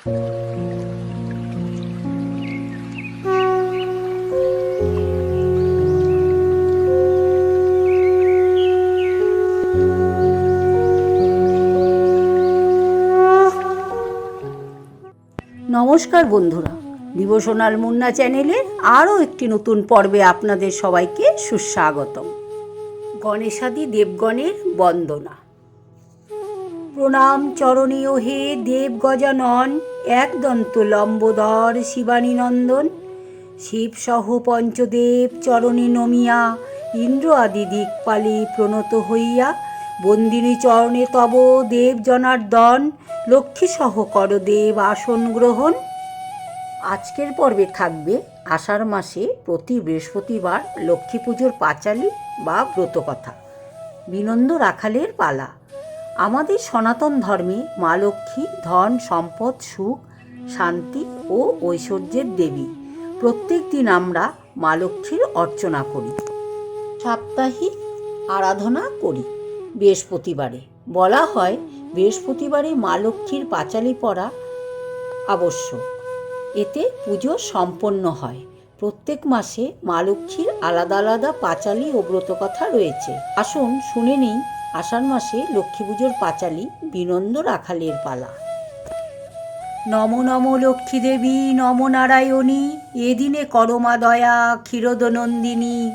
নমস্কার বন্ধুরা, ডিভোশনাল মুন্না চ্যানেলে আরও একটি নতুন পর্বে আপনাদের সবাইকে সুস্বাগতম। গণেশাদি দেবগণের বন্দনা। প্রণাম চরণীয় হে দেব গজানন শিবানী নন্দন। শিবসহ পঞ্চদেব চরণে নমিয়া, ইন্দ্র আদি দিকপালে প্রণত হইয়া, বন্দিনী চরণে তব দেব জনার্দন, লক্ষ্মী সহ কর দেব আসন গ্রহণ। আজকের পর্বে থাকবে আষাঢ় মাসে প্রতি বৃহস্পতিবার লক্ষ্মী পুজোর পাঁচালি বা ব্রতকথা। বিনন্দ রাখালের পালা। আমাদের সনাতন ধর্মে মা লক্ষ্মী, ধন, সম্পদ, সুখ, শান্তি ও ঐশ্বর্যের দেবী। প্রত্যেক দিন আমরা মা লক্ষ্মীর অর্চনা করি। সাপ্তাহিক আরাধনা করি বৃহস্পতিবারে। বলা হয় বৃহস্পতিবারে মা লক্ষ্মীর পাঁচালি পড়া আবশ্যক। এতে পুজো সম্পন্ন হয়। প্রত্যেক মাসে মা লক্ষ্মীর আলাদা আলাদা পাঁচালি ও ব্রতকথা রয়েছে। আসুন শুনে নেই আষাঢ় মাসে লক্ষ্মী পুজোর পাঁচালি বিনন্দ রাখালের পালা। নম নম লক্ষ্মী দেবী, নম নারায়ণী, এদিনে করমা দয়া ক্ষীরদনন্দিনী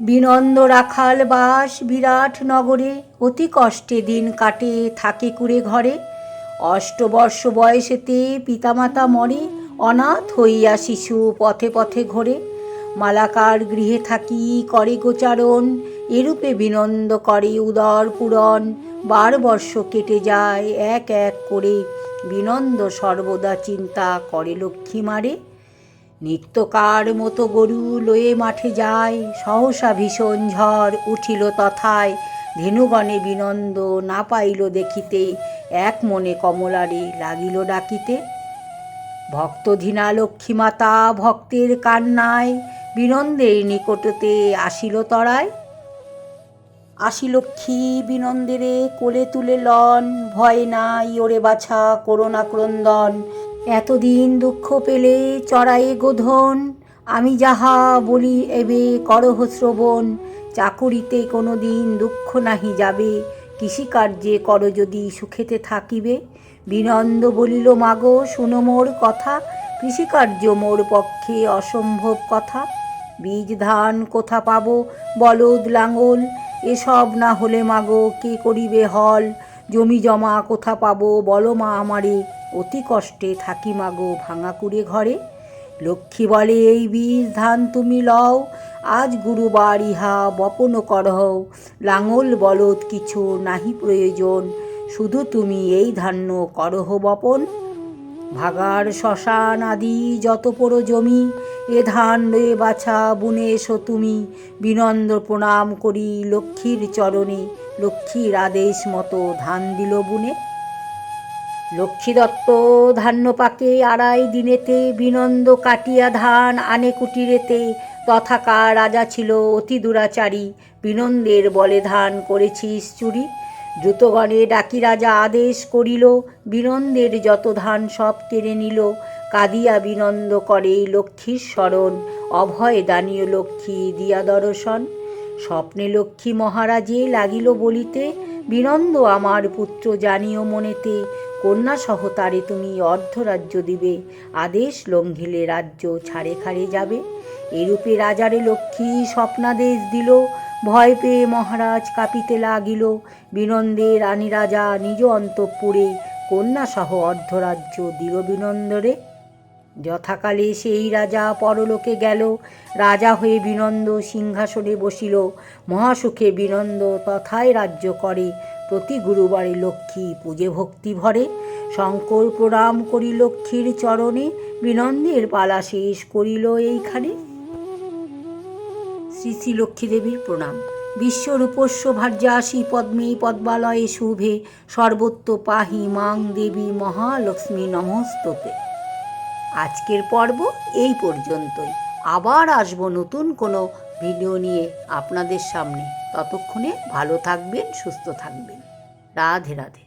বিনন্দ রাখাল বাস বিরাট নগরে, অতি কষ্টে দিন কাটে, থাকে কুড়ে ঘরে। অষ্টবর্ষ বয়সেতে পিতামাতা মরে, অনাথ হইয়া শিশু পথে পথে ঘোরে। মালাকার গৃহে থাকি, করে গোচারণ এরূপে বিনন্দ করে উদর পূরণ বার বর্ষ কেটে যায় এক এক করে। বিনন্দ সর্বদা চিন্তা করে লক্ষ্মী মারে। নিত্যকার মতো গরু লয়ে মাঠে যায়। সহসা ভীষণ ঝড় উঠিল তথায়। ধেনুগণে বিনন্দ না পাইল দেখিতে, এক মনে কমলারে লাগিল ডাকিতে। ভক্তধীনা লক্ষ্মীমাতা ভক্তের কান্নায় বিনন্দের নিকটতে আসিল তরায়। আসি লক্ষ্মী বিনন্দেরে কোলে তুলে লন, ভয় নাই ওরে বাছা করোনা ক্রন্দন এতদিন দুঃখ পেলে চড়ায়ে গোধন আমি যাহা বলি এবে করহ শ্রবণ। চাকুরিতে কোনো দিন দুঃখ নাহি যাবে, কৃষিকার্যে কর যদি সুখেতে থাকিবে। বিনন্দ বলিল, মাগো, শুনো মোর কথা, কৃষিকার্য মোর পক্ষে অসম্ভব কথা। বীজ ধান কোথা পাবো? বলদ লাঙল এসব না হলে মাগো, কে করিবে হল? জমি জমা কোথা পাবো? বলো মা আমারে। অতি কষ্টে থাকি মাগো ভাঙা কুড়ে ঘরে। লক্ষ্মী বলে, এই বীজ ধান তুমি লও। আজ গুরুবার ইহা বপন করহও লাঙল বলদ কিছু নাহি প্রয়োজন। শুধু তুমি এই ধান্য করহ বপন। ভাগার শ্মশান আদি যত পোড়ো জমি, এ ধান লয়ে বাছা, বুনে এসো তুমি। বিনন্দ প্রণাম করি লক্ষ্মীর চরণে, লক্ষ্মীর আদেশ মতো ধান দিল বুনে। লক্ষ্মী দত্ত ধান্য পাকে আড়াই দিনেতে, বিনন্দ কাটিয়া ধান আনে কুটিরেতে। তথাকার রাজা ছিল অতি দুরাচারী, বিনন্দের বলে ধান করেছিস চুরি। দ্রুতগণে ডাকি রাজা আদেশ করিল, বিনন্দের যত ধান সব কেড়ে নিল। কাঁদিয়া বিনন্দ করে লক্ষ্মীর স্মরণ অভয় দানীয় লক্ষ্মী দিয়া দর্শন। স্বপ্নে লক্ষ্মী মহারাজে লাগিল বলিতে, বিনন্দ আমার পুত্র জানিও মনেতে, কন্যা সহতারে তুমি অর্ধরাজ্য দিবে, আদেশ লঙ্ঘিলে রাজ্য ছাড়ে খাড়ে যাবে। এরূপে রাজারে লক্ষ্মী স্বপ্নাদেশ দিল ভয় পেয়ে মহারাজ কাঁপিতে লাগিল। বিনন্দে রানী রাজা নিজ অন্তঃপুরে, কন্যাসহ অর্ধরাজ্য দিল বিনন্দরে। যথাকালে সেই রাজা পরলোকে গেল। রাজা হয়ে বিনন্দ সিংহাসনে বসিল। মহাসুখে বিনন্দ তথায় রাজ্য করে। প্রতি গুরুবারে লক্ষ্মী পূজে ভক্তি ভরে। শঙ্কর প্রণাম করি লক্ষ্মীর চরণে। বিনন্দের পালা শেষ করিল এইখানে। শ্রী শ্রী লক্ষ্মী দেবীর প্রণাম বিশ্বরূপস্য ভার্যাসী পদ্মে পদ্মালয়ে শুভে সর্বত্র পাহি মাং দেবী মহালক্ষ্মী নমস্ততে। আজকের পর্ব এই পর্যন্তই। আবার আসব নতুন কোনো ভিডিও নিয়ে আপনাদের সামনে। ততক্ষণে ভালো থাকবেন, সুস্থ থাকবেন। রাধে রাধে।